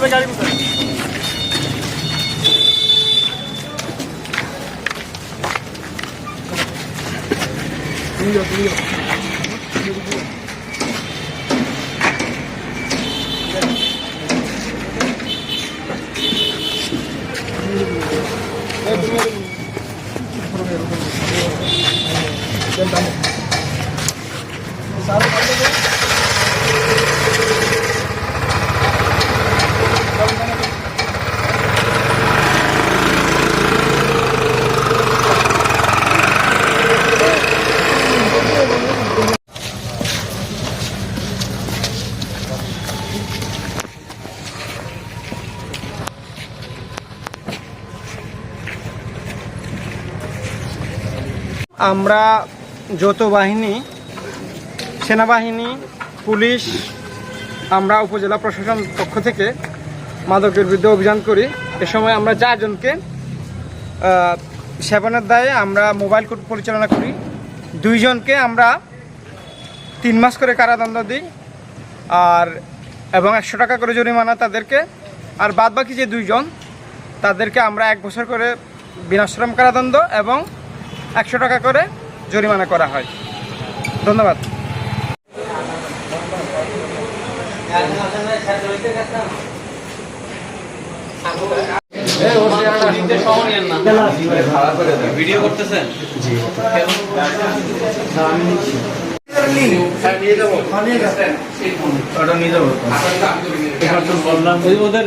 हमें गाड़ी में उतर दूंगा दूंगा আমরা যৌথ বাহিনী, সেনাবাহিনী, পুলিশ, আমরা উপজেলা প্রশাসন পক্ষ থেকে মাদকের বিরুদ্ধে অভিযান করি। এ সময় আমরা চারজনকে সেবনের দায়ে আমরা মোবাইল কোর্ট পরিচালনা করি। দুইজনকে আমরা তিন মাস করে কারাদণ্ড দিই আর এবং একশো টাকা করে জরিমানা তাদেরকে। আর বাদ বাকি যে দুইজন, তাদেরকে আমরা এক বছর করে বিনাশ্রম কারাদণ্ড এবং একশো টাকা করে জরিমানা করা হয়। ধন্যবাদ। ভিডিও করতেছেন ওটা ওদের